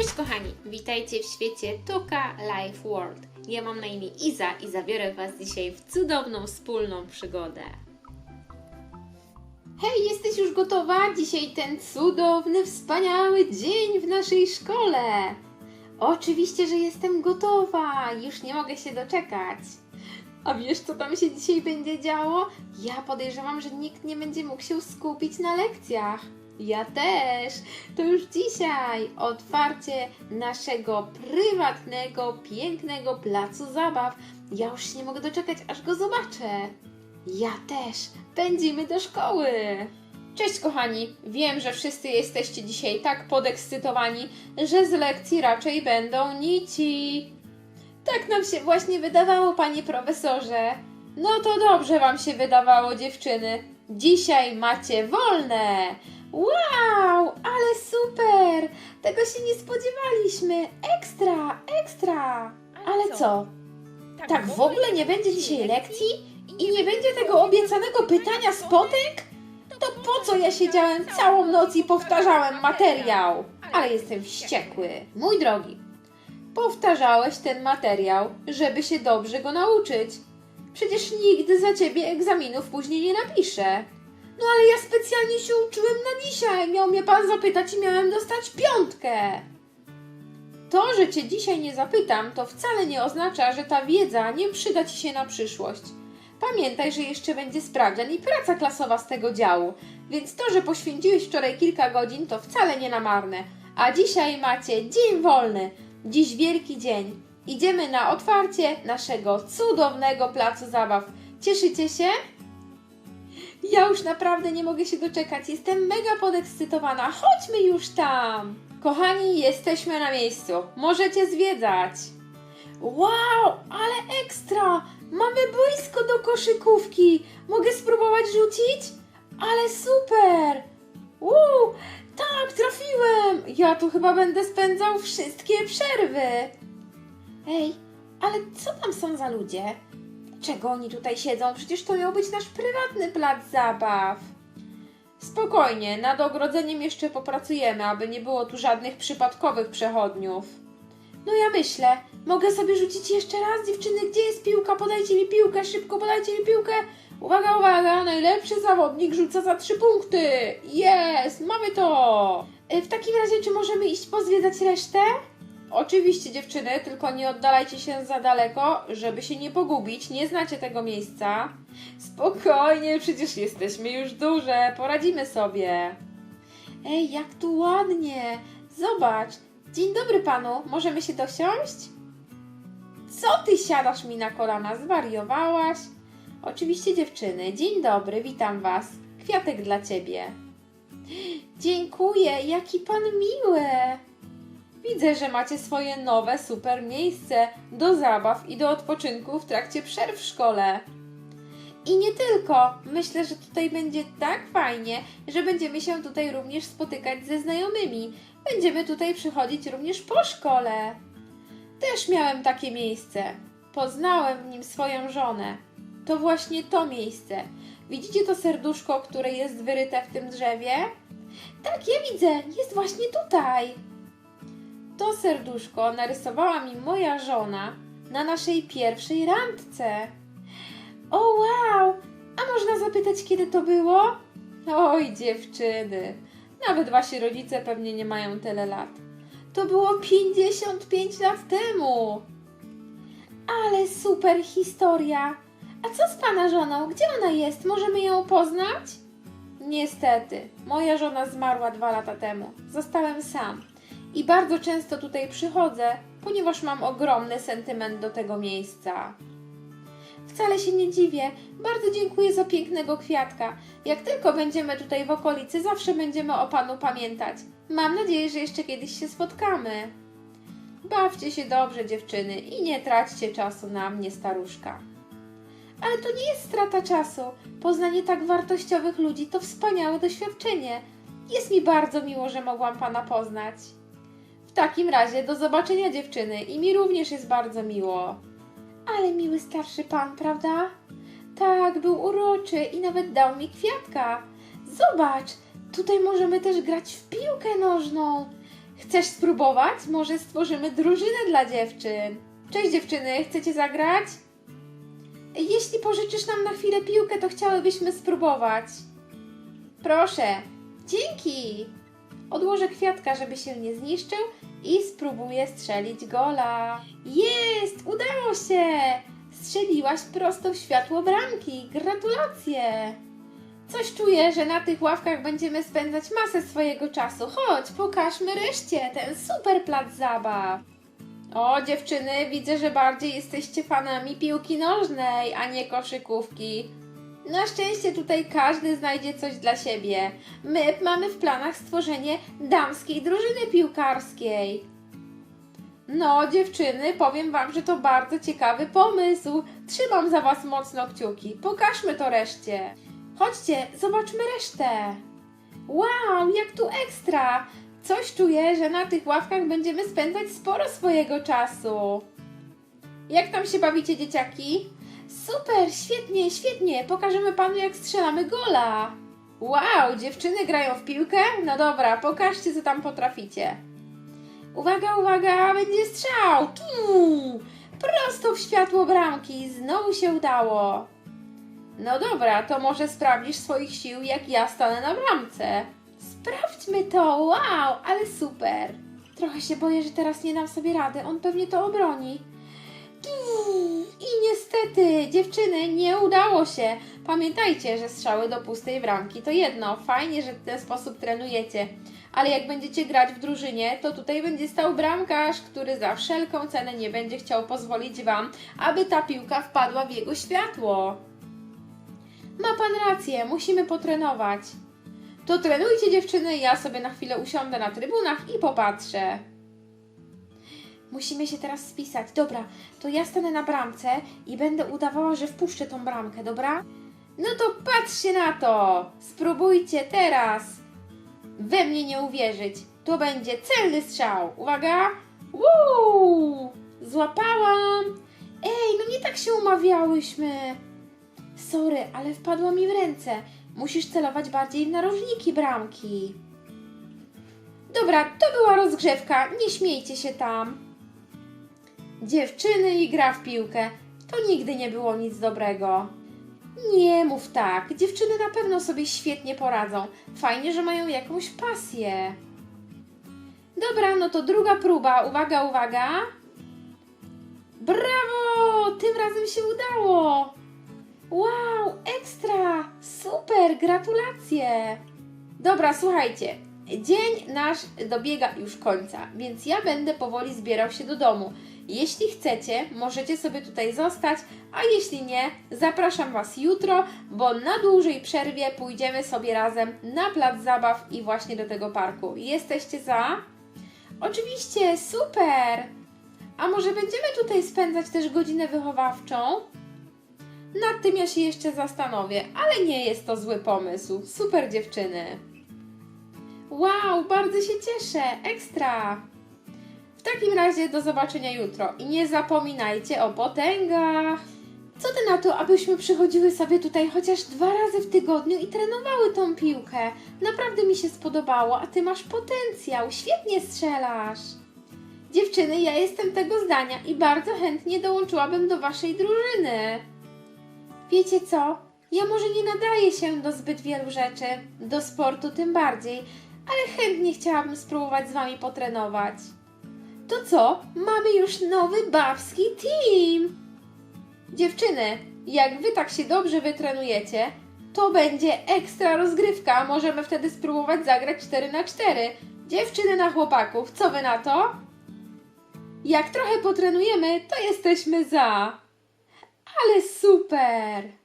Cześć kochani, witajcie w świecie Tuka Life World. Ja mam na imię Iza i zabiorę Was dzisiaj w cudowną wspólną przygodę. Hej, jesteś już gotowa? Dzisiaj ten cudowny, wspaniały dzień w naszej szkole. Oczywiście, że jestem gotowa. Już nie mogę się doczekać. A wiesz, co tam się dzisiaj będzie działo? Ja podejrzewam, że nikt nie będzie mógł się skupić na lekcjach. Ja też. To już dzisiaj otwarcie naszego prywatnego, pięknego placu zabaw. Ja już się nie mogę doczekać, aż go zobaczę. Ja też. Pędzimy do szkoły. Cześć kochani, wiem, że wszyscy jesteście dzisiaj tak podekscytowani, że z lekcji raczej będą nici. Tak nam się właśnie wydawało, panie profesorze. No to dobrze wam się wydawało, dziewczyny. Dzisiaj macie wolne. Wow, ale super! Tego się nie spodziewaliśmy. Ekstra, ekstra. Ale co? Tak w ogóle nie będzie dzisiaj lekcji? I nie będzie tego obiecanego pytania spotek? To po co ja siedziałem całą noc i powtarzałem materiał? Ale jestem wściekły. Mój drogi, powtarzałeś ten materiał, żeby się dobrze go nauczyć. Przecież nigdy za ciebie egzaminów później nie napiszę. No ale ja specjalnie się uczyłem na dzisiaj. Miał mnie pan zapytać i miałem dostać piątkę. To, że cię dzisiaj nie zapytam, to wcale nie oznacza, że ta wiedza nie przyda ci się na przyszłość. Pamiętaj, że jeszcze będzie sprawdzian i praca klasowa z tego działu, więc to, że poświęciłeś wczoraj kilka godzin, to wcale nie na marne. A dzisiaj macie dzień wolny. Dziś wielki dzień. Idziemy na otwarcie naszego cudownego placu zabaw. Cieszycie się? Ja już naprawdę nie mogę się doczekać. Jestem mega podekscytowana. Chodźmy już tam. Kochani, jesteśmy na miejscu. Możecie zwiedzać. Wow, ale ekstra! Mamy boisko do koszykówki. Mogę spróbować rzucić? Ale super! Uuu, tak, trafiłem! Ja tu chyba będę spędzał wszystkie przerwy. Ej, ale co tam są za ludzie? Czego oni tutaj siedzą? Przecież to miał być nasz prywatny plac zabaw. Spokojnie, nad ogrodzeniem jeszcze popracujemy, aby nie było tu żadnych przypadkowych przechodniów. No ja myślę, mogę sobie rzucić jeszcze raz, dziewczyny, gdzie jest piłka? Podajcie mi piłkę, szybko podajcie mi piłkę. Uwaga, uwaga, najlepszy zawodnik rzuca za trzy punkty. Jest, mamy to. Y, W takim razie, czy możemy iść pozwiedzać resztę? Oczywiście dziewczyny, tylko nie oddalajcie się za daleko, żeby się nie pogubić. Nie znacie tego miejsca. Spokojnie, przecież jesteśmy już duże, poradzimy sobie. Ej, jak tu ładnie! Zobacz! Dzień dobry panu, możemy się dosiąść? Co ty siadasz mi na kolana? Zwariowałaś? Oczywiście dziewczyny, dzień dobry, witam was. Kwiatek dla ciebie. Dziękuję, jaki pan miły. Widzę, że macie swoje nowe super miejsce do zabaw i do odpoczynku w trakcie przerw w szkole. I nie tylko. Myślę, że tutaj będzie tak fajnie, że będziemy się tutaj również spotykać ze znajomymi. Będziemy tutaj przychodzić również po szkole. Też miałem takie miejsce. Poznałem w nim swoją żonę. To właśnie to miejsce. Widzicie to serduszko, które jest wyryte w tym drzewie? Tak, ja widzę. Jest właśnie tutaj. To serduszko narysowała mi moja żona na naszej pierwszej randce. O wow! A można zapytać, kiedy to było? Oj, dziewczyny, nawet wasi rodzice pewnie nie mają tyle lat. To było 55 lat temu. Ale super historia. A co z pana żoną? Gdzie ona jest? Możemy ją poznać? Niestety, moja żona zmarła dwa lata temu. Zostałem sam. I bardzo często tutaj przychodzę, ponieważ mam ogromny sentyment do tego miejsca. Wcale się nie dziwię. Bardzo dziękuję za pięknego kwiatka. Jak tylko będziemy tutaj w okolicy, zawsze będziemy o panu pamiętać. Mam nadzieję, że jeszcze kiedyś się spotkamy. Bawcie się dobrze, dziewczyny, i nie traćcie czasu na mnie, staruszka. Ale to nie jest strata czasu. Poznanie tak wartościowych ludzi to wspaniałe doświadczenie. Jest mi bardzo miło, że mogłam pana poznać. W takim razie do zobaczenia, dziewczyny, i mi również jest bardzo miło. Ale miły starszy pan, prawda? Tak, był uroczy i nawet dał mi kwiatka. Zobacz, tutaj możemy też grać w piłkę nożną. Chcesz spróbować? Może stworzymy drużynę dla dziewczyn. Cześć dziewczyny, chcecie zagrać? Jeśli pożyczysz nam na chwilę piłkę, to chciałybyśmy spróbować. Proszę. Dzięki. Odłożę kwiatka, żeby się nie zniszczył i spróbuję strzelić gola. Jest! Udało się! Strzeliłaś prosto w światło bramki. Gratulacje! Coś czuję, że na tych ławkach będziemy spędzać masę swojego czasu. Chodź, pokażmy reszcie ten super plac zabaw. O, dziewczyny, widzę, że bardziej jesteście fanami piłki nożnej, a nie koszykówki. Na szczęście tutaj każdy znajdzie coś dla siebie. My mamy w planach stworzenie damskiej drużyny piłkarskiej. No, dziewczyny, powiem wam, że to bardzo ciekawy pomysł. Trzymam za was mocno kciuki. Pokażmy to reszcie. Chodźcie, zobaczmy resztę. Wow, jak tu ekstra! Coś czuję, że na tych ławkach będziemy spędzać sporo swojego czasu. Jak tam się bawicie, dzieciaki? Super, świetnie, świetnie. Pokażemy panu, jak strzelamy gola. Wow, dziewczyny grają w piłkę? No dobra, pokażcie, co tam potraficie. Uwaga, uwaga, będzie strzał! Tu! Prosto w światło bramki. Znowu się udało. No dobra, to może sprawdzisz swoich sił, jak ja stanę na bramce. Sprawdźmy to, wow, ale super. Trochę się boję, że teraz nie dam sobie rady, on pewnie to obroni. I niestety, dziewczyny, nie udało się. Pamiętajcie, że strzały do pustej bramki to jedno. Fajnie, że w ten sposób trenujecie. Ale jak będziecie grać w drużynie, to tutaj będzie stał bramkarz, który za wszelką cenę nie będzie chciał pozwolić Wam, aby ta piłka wpadła w jego światło. Ma Pan rację, musimy potrenować. To trenujcie dziewczyny, ja sobie na chwilę usiądę na trybunach i popatrzę. Musimy się teraz spisać. Dobra, to ja stanę na bramce i będę udawała, że wpuszczę tą bramkę, dobra? No to patrzcie na to! Spróbujcie teraz! We mnie nie uwierzyć. To będzie celny strzał. Uwaga! Woo! Złapałam! Ej, no nie tak się umawiałyśmy. Sorry, ale wpadło mi w ręce. Musisz celować bardziej w narożniki bramki. Dobra, to była rozgrzewka. Nie śmiejcie się tam. Dziewczyny i gra w piłkę. To nigdy nie było nic dobrego. Nie mów tak. Dziewczyny na pewno sobie świetnie poradzą. Fajnie, że mają jakąś pasję. Dobra, no to druga próba. Uwaga, uwaga. Brawo! Tym razem się udało. Wow, ekstra! Super, gratulacje! Dobra, słuchajcie, dzień nasz dobiega już końca, więc ja będę powoli zbierał się do domu. Jeśli chcecie, możecie sobie tutaj zostać, a jeśli nie, zapraszam Was jutro, bo na dłużej przerwie pójdziemy sobie razem na plac zabaw i właśnie do tego parku. Jesteście za? Oczywiście, super! A może będziemy tutaj spędzać też godzinę wychowawczą? Nad tym ja się jeszcze zastanowię, ale nie jest to zły pomysł. Super dziewczyny. Wow, bardzo się cieszę. Ekstra. W takim razie do zobaczenia jutro i nie zapominajcie o potęgach. Co ty na to, abyśmy przychodziły sobie tutaj chociaż dwa razy w tygodniu i trenowały tą piłkę? Naprawdę mi się spodobało, a ty masz potencjał, świetnie strzelasz. Dziewczyny, ja jestem tego zdania i bardzo chętnie dołączyłabym do waszej drużyny. Wiecie co? Ja może nie nadaję się do zbyt wielu rzeczy, do sportu tym bardziej, ale chętnie chciałabym spróbować z wami potrenować. To co? Mamy już nowy babski team! Dziewczyny, jak wy tak się dobrze wytrenujecie, to będzie ekstra rozgrywka. Możemy wtedy spróbować zagrać 4 na 4. Dziewczyny na chłopaków, co wy na to? Jak trochę potrenujemy, to jesteśmy za. Ale super!